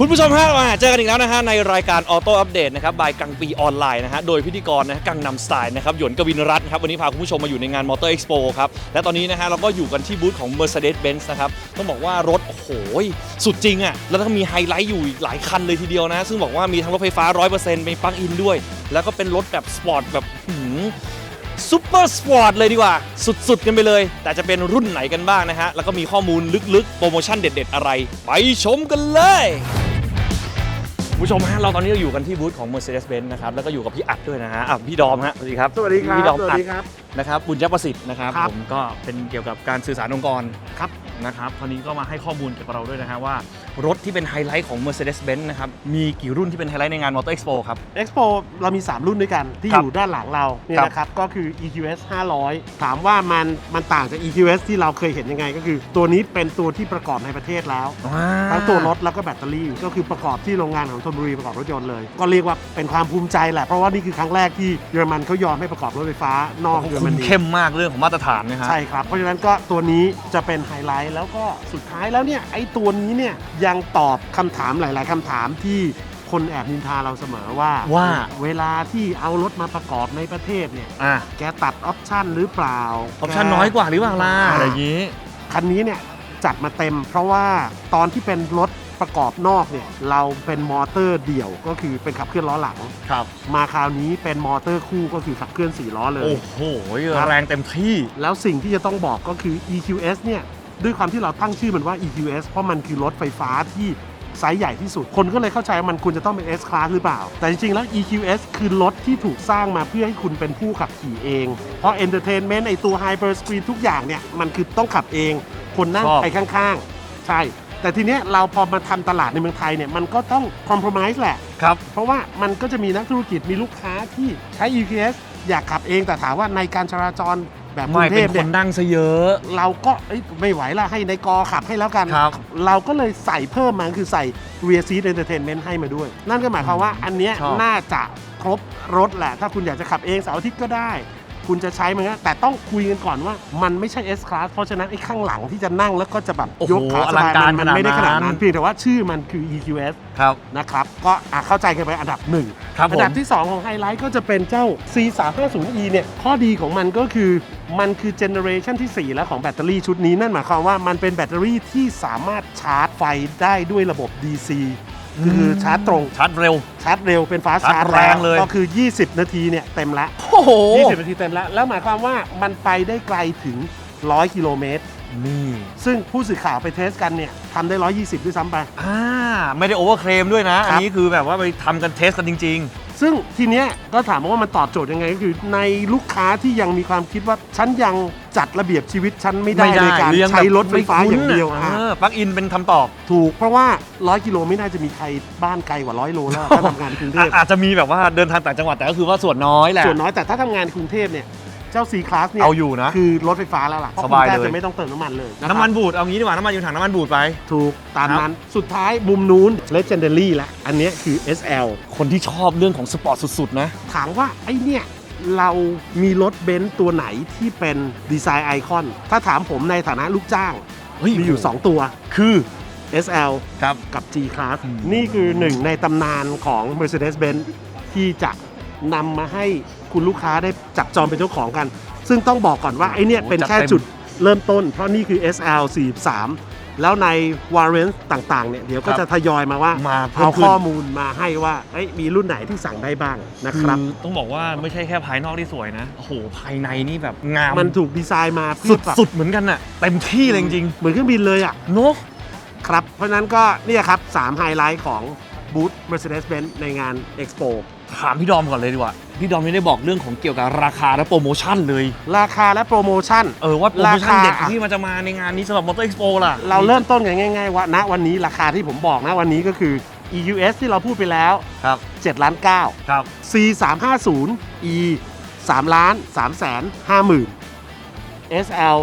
คุณผู้ชมฮะมาเจอกันอีกแล้วนะฮะในรายการออโต้อัปเดตนะครับบายกังปีออนไลน์นะฮะโดยพิธีกรนะฮะกังนำสไตล์นะครับหยวนกวินรัตน์ครับวันนี้พาคุณผู้ชมมาอยู่ในงานมอเตอร์เอ็กซ์โปครับและตอนนี้นะฮะเราก็อยู่กันที่บูธของ Mercedes-Benz นะครับต้องบอกว่ารถโอ้โหสุดจริงอะ่ะแล้วก็มีไฮไลท์อยู่อีกหลายคันเลยทีเดียวนะ ซึ่งบอกว่ามีทั้งรถไฟฟ้า 100%มีปลั๊กอินด้วย แล้วก็เป็นรถแบบสปอร์ตแบบหืม ซูเปอร์สปอร์ตเลยดีกว่า สุด ๆ กันไปเลย แต่จะเป็นรุ่นไหนกันบ้างนะฮะ แล้วก็มีข้อมูลลึก ๆ โปรโมชั่นเด็ด ๆ อะไร ไปชมกันเลย ผู้ชมฮะเราตอนนี้เราอยู่กันที่บูธของ Mercedes-Benz นะครับแล้วก็อยู่กับพี่อัดด้วยนะฮะอะพี่ดอมฮะสวัสดีครับสวัสดีครับพี่ดอมสวัอัสดดีครับ นะครับบุญยประสิทธิ์นะครับครับ ผมก็เป็นเกี่ยวกับการสื่อสารองค์กรครับนะครับคราวนี้ก็มาให้ข้อมูลเกี่ยวกับเราด้วยนะฮะว่ารถที่เป็นไฮไลท์ของ Mercedes-Benz นะครับมีกี่รุ่นที่เป็นไฮไลท์ในงาน Motor Expo ครับ Expo เรามี 3 รุ่นด้วยกันที่ครัอบยู่ด้านหลังเราเนี่ยครับนะครับ ก็คือ EQS 500 ถามว่ามันมันต่างจาก EQS ที่เราเคยเห็นยังไง ก็คือตัวนี้เป็นตัวที่ประกอบในประเทศแล้ว ทั้งตัวรถแล้วก็แบตเตอรี่ ก็คือประกอบที่โรงงานของธนบุรีประกอบรถยนต์เลย ก็เรียกว่าเป็นความภูมิใจแหละ เพราะว่านี่คือครั้งแรกที่เยอรมันเขายอมให้ประกอบรถไฟฟ้านอกเยอรคุมมนีเข้มมากเรื่องของมาตรฐานนะฮะ ใช่ครับ เพราะฉะนั้นก็ตัวนี้จะเป็นไฮไลท์แล้วก็สุดท้ายแล้วเนี่ยไอ้ตัวนี้เนี่ยยังตอบคำถามหลาย ๆคำถามที่คนแอบนินทาเราเสมอว่าว่า เวลาที่เอารถมาประกอบในประเทศเนี่ยอะแกตัดออปชันหรือเปล่าออปชั่นน้อยกว่าหรือเปล่าล่ะอ่าอะไรอย่างนี้ คันนี้เนี่ยจัดมาเต็ม เพราะว่าตอนที่เป็นรถ ประกอบนอกเนี่ยเราเป็นมอเตอร์เดี่ยวก็คือเป็นขับเคลื่อนล้อหลัง ครับ มาคราวนี้เป็นมอเตอร์คู่ก็คือขับเคลื่อนสี่ล้อเลย โอ้โหครับแรงเต็มที่ แล้วสิ่งที่จะต้องบอกก็คือ EQS เนี่ยด้วยความที่เราตั้งชื่อมันว่า EQS เพราะมันคือรถไฟฟ้าที่ไซส์ใหญ่ที่สุด คนก็เลยเข้าใจว่ามันควรจะต้องเป็น S Class หรือเปล่า แต่จริงๆ แล้ว EQS คือรถที่ถูกสร้างมาเพื่อให้คุณเป็นผู้ขับขี่เอง เพราะ Entertainment ไอตัว Hyper Screen ทุกอย่างเนี่ย มันคือต้องขับเอง คนนั่งชอบไปข้างๆ ใช่ แต่ทีเนี้ยเราพอมาทำตลาดในเมืองไทยเนี่ยมันก็ต้อง compromise แหละ ครับ เพราะว่ามันก็จะมีนักธุรกิจมีลูกค้าที่ใช้ EQS อยากขับเองแต่ถามว่าในการจราจรแบบกรุไม่งเทเป็นพคเนี่ยนดังซะเยอะ เราก็เอ้ยไม่ไหวละให้ในกอขับให้แล้วกัน ครับ เราก็เลยใส่เพิ่มมาคือใส่ Rear Seat Entertainment ให้มาด้วย นั่นก็หมายความว่าอันเนี้ยชอบ น่าจะครบรถแหละ ถ้าคุณอยากจะขับเองเสาร์อาทิตย์ก็ได้ คุณจะใช้มันก็แต่ต้องคุยกันก่อนว่ามันไม่ใช่ S Class เพราะฉะนั้นไอ้ข้างหลังที่จะนั่งแล้วก็จะแบบโอ้โหยกขาสบายอลังการมันมันไม่ได้ขนาดขนาดนั้นั้น นเพียงแต่ว่าชื่อมันคือ EQS ครับ นะครับ ก็อะเข้าใจกันไปอันดับหนึ่งครับผม อัดับที่ 2 ของไฮไลท์ก็จะเป็นเจ้า C350E เนี่ย ข้อดีของมันก็คือมันคือเจเนอเรชันที่ 4 แล้วของแบตเตอรี่ชุดนี้ นั่นหมายความว่ามันเป็นแบตเตอรี่ที่สามารถชาร์จไฟได้ด้วยระบบ DC คือชาร์จตรงชาร์จเร็ว ชาร์จเร็วเป็นฟ้าชาชาร์ร์จจแรงเลย ก็คือ 20 นาทีเนี่ยเต็มละโอ้โห20 นาทีเต็มละแล้วหมายความว่ามันไปได้ไกลถึง 100 กิโลเมตรนี่ซึ่งผู้สื่อข่าวไปเทสกันเนี่ยทำได้ 120 ด้วยซ้ำไปอ่าไม่ได้โอเวอร์เคลมด้วยนะครับอันนี้คือแบบว่าไปทำกันเทสกันจริง ซึ่งทีเนี้ยก็ถามว่ามันตอบโจทย์ยังไงก็คือในลูกค้าที่ยังมีความคิดว่าฉันยังจัดระเบียบชีวิตฉันไม่ๆได้ในการเลี้ยงใช้รถไฟฟ้าแบบอย่างเดียวไม่อะคุ้นอะเออปลั๊กอินเป็นคำตอบถูกเพราะว่า 100 กิโลไม่น่าจะมีใครบ้านไกลกว่า 100 โลแล้วถ้าทำงานในกรุงเทอะพอาจจะมีแบบว่าเดินทางต่างจังหวัดแต่ก็คือว่าส่วนน้อยแหละ ส่วนน้อยแต่ถ้าทำงานในกรุงเทพเนี่ย เจ้า C Class เนี่ยเอาอยู่นะ คือรถไฟฟ้าแล้วล่ะเพราะสคุณบายแทบเลย จะไม่ต้องเติมน้ำมันเลยะครับน้ำมันบูดเอางี้ดีกว่าน้ำมันอยู่ถังน้ำมันบูดไป ถูกตามครับนั้นสุดท้ายมุมนู้น Legendary ละอันเนี้ยคือ SL คนที่ชอบเรื่องของสปอร์ตสุดๆนะ ถามว่าไอ้เนี่ยเรามีรถเบนซ์ตัวไหนที่เป็นดีไซน์ไอคอน ถ้าถามผมในฐานะลูกจ้าง เฮ้ยมีอยู่2ตัว คือ SL ครับ กับ G Class อืมนี่คือหนึ่งในตำนานของ Mercedes-Benz ที่จะนำมาให้ คุณลูกค้าได้จับจองเป็นเจ้าของกัน ซึ่งต้องบอกก่อนว่าไอ้เนี่ยเป็นแค่จุดเริ่มต้น เพราะนี่คือ SL 43แล้วใน Warrant ต่างๆเนี่ยเดี๋ยวก็จะทยอยมาว่ามาเพิ่เอามขึ้น ข้อมูลมาให้ว่าเอ้ยมีรุ่นไหนที่สั่งได้บ้างนะครับอต้องบอกว่าไม่ใช่แค่ภายนอกที่สวยนะ โอ้โห ภายในนี่แบบงามมันถูกดีไซน์มาเพื่สุอแบบดๆเหมือนกันน่ะเต็มที่เลยจริงเหมือนเครื่องบินเลยอะ ๆเนาะครับ เพราะฉะนั้นก็เนี่ยครับ3ไฮไลท์ของ บูธ Mercedes-Benz ในงาน Expo ถามพี่ดอมก่อนเลยดีกว่า พี่ดอมไม่ได้บอกเรื่องของเกี่ยวกับราคาและโปรโมชั่นเลย ราคาและโปรโมชั่น เออว่าโปรโมชั่นราคาเด็ดที่มันจะมาในงานนี้สำหรับมอเตอร์เอ็กซ์โปล่ะ เราเริ่มต้นกันง่ายๆว่าณวันนี้ราคาที่ผมบอกนะวันนี้ก็คือ EUS ที่เราพูดไปแล้วครับ7ล้าน9ครับ C 3 5 0 E 3ล้าน3แสน5หมื่น SL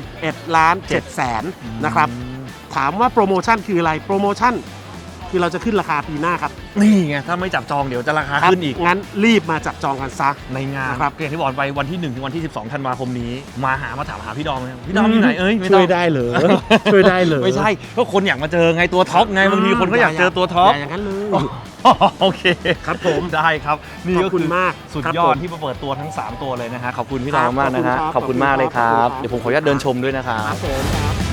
11ล้าน7แสนนะครับ ถามว่าโปรโมชั่นคืออะไร โปรโมชั่น คือเราจะขึ้นราคาปีหน้าครับนี่ไงถ้าไม่จับจองเดี๋ยวจะราคาครับขึ้นอีก งั้นรีบมาจับจองกันซะ ในงานครับอย่างที่บอกไปวันที่1ถึงวันที่ 12ธันวาคมนี้ มาหามาถามหาพี่ดอมนะครับพี่ดอมอยู่ไหนเอ้ยไม่ต้ช่องวยได้เหรอช่วยได้เหรอไม่ใช่ก็คนอยากมาเจอไงตัวท็อปไงบางทีคนก็อยากเจอตัวท็อปย่าอย่างนั้นเลยโอเคครับผมได้ครับนี่ขก็อบคุณคือมากสุดครับยอดผมที่มาเปิดตัวทั้ง 3 ตัวเลยนะฮะขอบคุณพี่คดรัอบมมากนะฮะขขออบบคุคุณณครับมากเลยครับขอบคุณครับเดี๋ยวผมขออนุญาตเดินชมด้วยนะครับครับผมครับ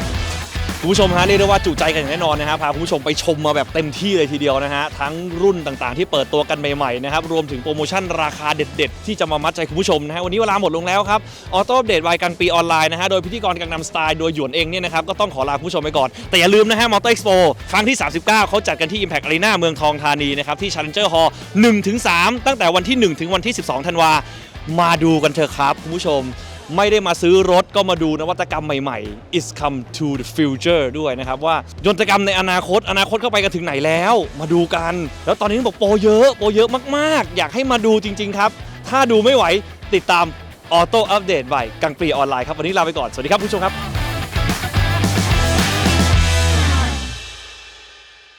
คุณผู้ชมฮะเรียกได้ว่าจุใจกันอย่างแน่นอนนะฮะพาคุณผู้ชมไปชมมาแบบเต็มที่เลยทีเดียวนะฮะทั้งรุ่นต่างๆ ที่เปิดตัวกันใหม่ๆนะครับรวมถึงโปรโมชั่นราคาเด็ด ๆ ที่จะมามัดใจคุณผู้ชมนะฮะวันนี้เวลาหมดลงแล้วครับออโต้อัปเดตวายกันปีออนไลน์นะฮะโดยพิธีกรกังนำสไตล์โดยหยวนเองเนี่ยนะครับก็ต้องขอลาคุณผู้ชมไปก่อน แต่อย่าลืมนะฮะมอเตอร์เอ็กซ์โปครั้งที่ 39 เขาจัดกันที่ Impact Arena เมืองทองธานีนะครับที่ Challenger Hall 1-3 ตั้งแต่วันที่ 1 ถึงวันที่ 12 ธันวามาดูกันเถอะครับคุณผู้ชม ไม่ได้มาซื้อรถก็มาดูนวัตกรรมใหม่ๆ is come to the future ด้วยนะครับ ว่ายนตกรรมในอนาคต อนาคตเข้าไปกันถึงไหนแล้ว มาดูกัน แล้วตอนนี้บอกโปรเยอะโปรเยอะมากๆ อยากให้มาดูจริง ๆ ครับ ถ้าดูไม่ไหวติดตามออโต้อัปเดตใหม่กังปรีออนไลน์ครับ วันนี้ลาไปก่อน สวัสดีครับผู้ชมครับ